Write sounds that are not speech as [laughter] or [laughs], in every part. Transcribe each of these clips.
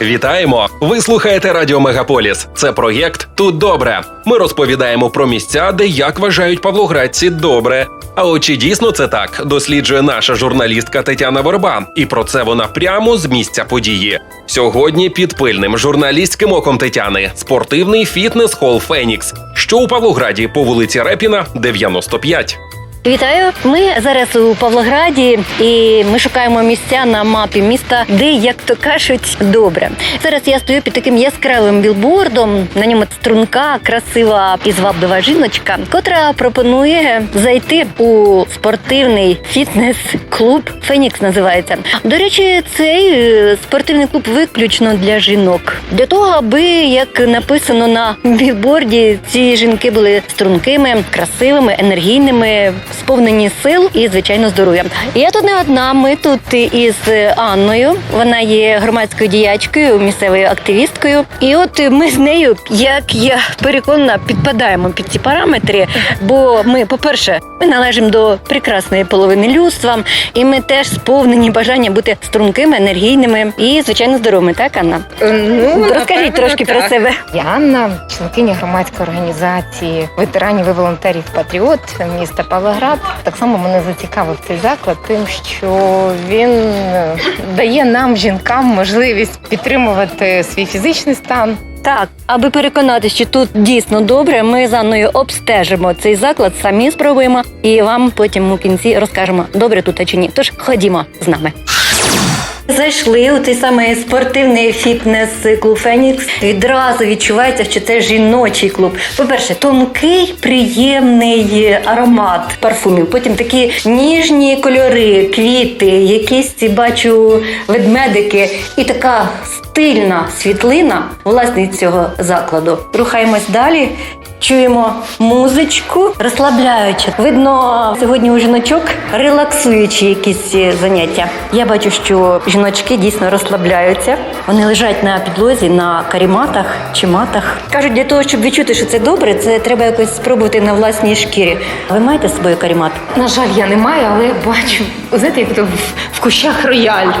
Вітаємо! Ви слухаєте Радіо Мегаполіс. Це проєкт Тут добре. Ми розповідаємо про місця, де як вважають павлоградці добре. А от чи дійсно це так, досліджує наша журналістка Тетяна Верба, і про це вона прямо з місця події. Сьогодні під пильним журналістським оком Тетяни спортивний фітнес-хол Фенікс, що у Павлограді по вулиці Репіна, 95. Вітаю! Ми зараз у Павлограді і ми шукаємо місця на мапі міста, де, як то кажуть, добре. Зараз я стою під таким яскравим білбордом. На ньому струнка, красива і зваблива жіночка, котра пропонує зайти у спортивний фітнес-клуб Фенікс називається. До речі, цей е, спортивний клуб виключно для жінок. Для того, аби як написано на білборді, ці жінки були стрункими, красивими, енергійними, сповнені сил і звичайно здоров'я. Я тут не одна. Ми тут із Анною. Вона є громадською діячкою, місцевою активісткою. І от ми з нею, як я переконана, підпадаємо під ці параметри. Бо ми, по-перше, ми належимо до прекрасної половини людства, і ми теж сповнені бажання бути стрункими, енергійними і звичайно здоровими. Так, Анна? Ну, Розкажіть напевно, трошки про себе. Я Анна, членкиня громадської організації ветеранів і волонтерів Патріот міста Павлоград. Так само мене зацікавив цей заклад, тим, що він е, дає нам, жінкам, можливість підтримувати свій фізичний стан. Так, аби переконатися, що тут дійсно добре, ми з Анною обстежимо цей заклад, самі спробуємо і вам потім у кінці розкажемо, добре тут чи ні. Тож ходімо з нами. Зайшли у цей самий спортивний фітнес-клуб Фенікс. Відразу відчувається, що це жіночий клуб. По-перше, тонкий, приємний аромат парфумів. Потім такі ніжні кольори, квіти, якісь бачу ведмедики, і така стильна світлина власне цього закладу. Рухаємось далі. Чуємо музичку, розслабляючи. Видно, сьогодні у жіночок релаксуючі якісь е, заняття. Я бачу, що жіночки дійсно розслабляються. Вони лежать на підлозі на каріматах чи матах. Кажуть, для того, щоб відчути, що це добре, це треба якось спробувати на власній шкірі. Ви маєте з собою карімат? На жаль, я не маю, але бачу, знаєте, як то в, в кущах рояль.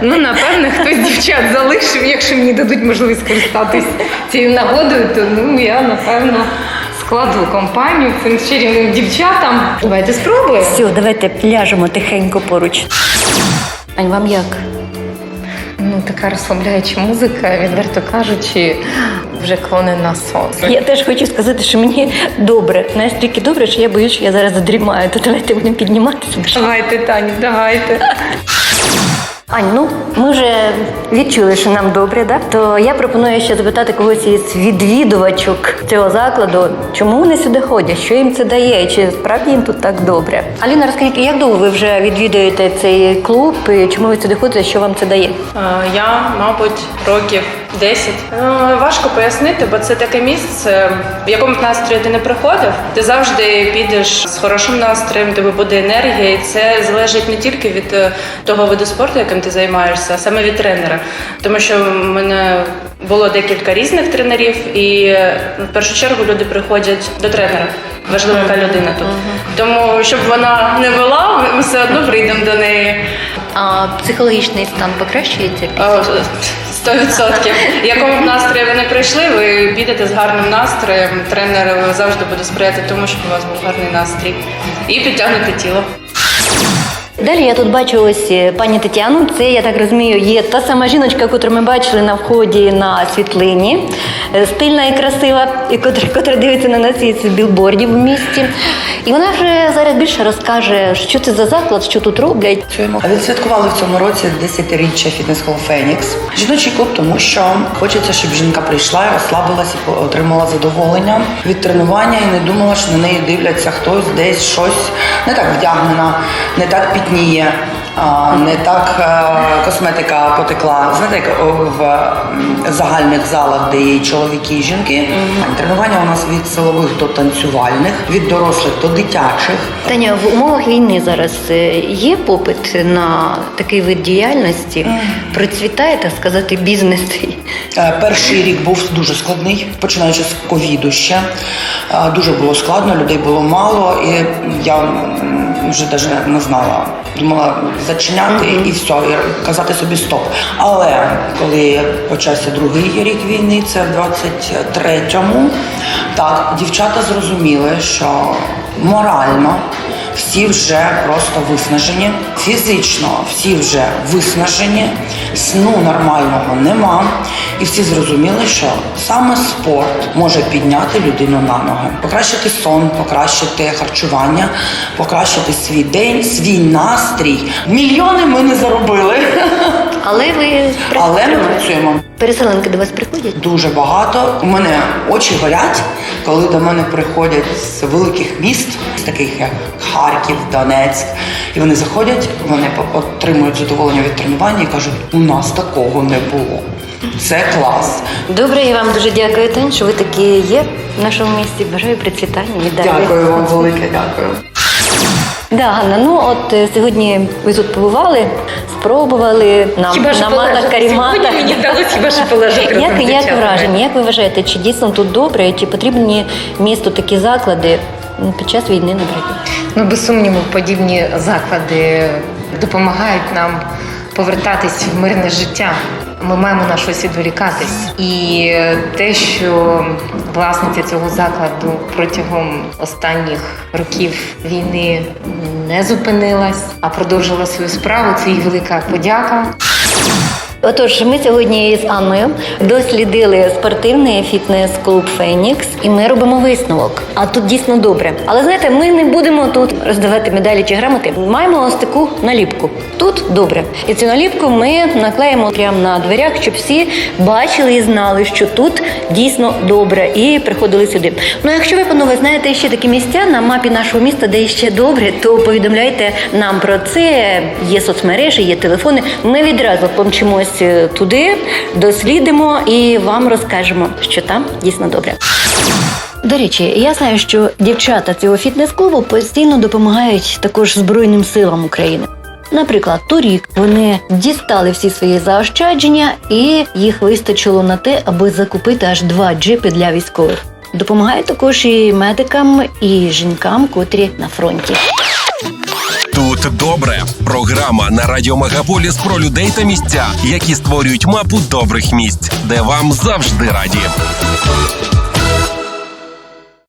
Ну, напевно, хтось дівчат залишив, якщо мені дадуть можливість скористатись цією нагодою, то ну я напевно складу компанію цим чарівним дівчатам. Давайте спробуємо. Все, давайте ляжемо тихенько поруч. Ань, вам як? Ну, така розслабляюча музика, відверто кажучи, вже клони на сон. Я теж хочу сказати, що мені добре. Настільки добре, що я боюсь, що я зараз задрімаю. То давайте будемо підніматися. Давайте, Таню, давайте. Ань, ну ми вже відчули, що нам добре, да? То я пропоную ще запитати когось із відвідувачок цього закладу, чому вони сюди ходять, що їм це дає, чи справді їм тут так добре. Аліна, розкажіть, як довго ви вже відвідуєте цей клуб, і чому ви сюди ходите, що вам це дає? Е, Я, мабуть, років 10. Е, Важко пояснити, бо це таке місце, в якому настрою ти не приходив. Ти завжди підеш з хорошим настроєм, тебе буде енергія, і це залежить не тільки від е, того виду спорту, яким ти займаєшся, а саме від тренера. Тому що в мене було декілька різних тренерів, і е, в першу чергу люди приходять до тренера. Важливо, яка людина тут. Тому щоб вона не вела, ми все одно прийдемо до неї. А психологічний стан покращується? Сто відсотків. Якому б настрої ви не прийшли, ви підете з гарним настроєм. Тренер завжди буде сприяти тому, щоб у вас був гарний настрій. І підтягнути тіло. Далі я тут бачу ось е, пані Тетяну. Це я так розумію, є та сама жіночка, яку ми бачили на вході на світлині, Е, стильна і красива, і котра, котра дивиться на нас із білбордів в місті. І вона вже зараз більше розкаже, що це за заклад, що тут роблять. Працюємо. Відсвяткували в цьому році 10-річчя фітнес-холл Фенікс. Жіночий клуб, тому що хочеться, щоб жінка прийшла, і отримала задоволення від тренування і не думала, що на неї дивляться хтось десь щось не так вдягнена, не так 你呀、а, не так е, косметика потекла. Знаєте, як в м, загальних залах, де є і чоловіки і жінки. Тренування у нас від силових до танцювальних, від дорослих до дитячих. Таня, в умовах війни зараз е, є попит на такий вид діяльності? Процвітає, так сказати, бізнес? Е, Перший рік був дуже складний, починаючи з ковіду ще. Е, Дуже було складно, людей було мало, і я м, вже навіть не знала. Думала зачиняти і все, і казати собі стоп. Але коли почався другий рік війни, це в 23-му, так, дівчата зрозуміли, що морально всі вже просто виснажені, фізично всі вже виснажені, сну нормального нема. І всі зрозуміли, що саме спорт може підняти людину на ноги, покращити сон, покращити харчування, покращити свій день, свій настрій. Мільйони ми не заробили, [laughs] Але ви але ми працюємо. Переселенки до вас приходять? Дуже багато. У мене очі горять, коли до мене приходять з великих міст, з таких як Харків, Донецьк. І вони заходять, вони отримують задоволення від тренування і кажуть, у нас такого не було. Це клас. Добре, я вам дуже дякую, Тань, що ви такі є в нашому місті. Бажаю процвітання і далі. Дякую вам велике, дякую. Да, Ганна, ну от е, сьогодні ви тут побували, спробували нам Хіба на матах каріматах. Сьогодні мені вдалося хіба що полежати разом Як, як враження? Як ви вважаєте, чи дійсно тут добре, чи потрібні місту такі заклади під час війни, наприклад? Ну, без сумніву, подібні заклади допомагають нам повертатись в мирне життя. Ми маємо на щось відволікатись. І те, що власниця цього закладу протягом останніх років війни не зупинилась, а продовжила свою справу, це їй велика подяка. Отож, ми сьогодні з Анною дослідили спортивний фітнес-клуб Фенікс, і ми робимо висновок. А тут дійсно добре. Але знаєте, ми не будемо тут роздавати медалі чи грамоти. Маємо ось таку наліпку. Тут добре. І цю наліпку ми наклеїмо прямо на дверях, щоб всі бачили і знали, що тут дійсно добре, і приходили сюди. Ну, якщо ви, панове, знаєте ще такі місця на мапі нашого міста, де ще добре, то повідомляйте нам про це. Є соцмережі, є телефони. Ми відразу помчимось е, туди, дослідимо і вам розкажемо, що там дійсно добре. До речі, я знаю, що дівчата цього фітнес-клубу постійно допомагають також Збройним силам України. Наприклад, торік вони дістали всі свої заощадження, і їх вистачило на те, аби закупити аж два джипи для військових. Допомагають також і медикам, і жінкам, котрі на фронті. Тут добре. Програма на радіо Мегаполіс про людей та місця, які створюють мапу добрих місць, де вам завжди раді.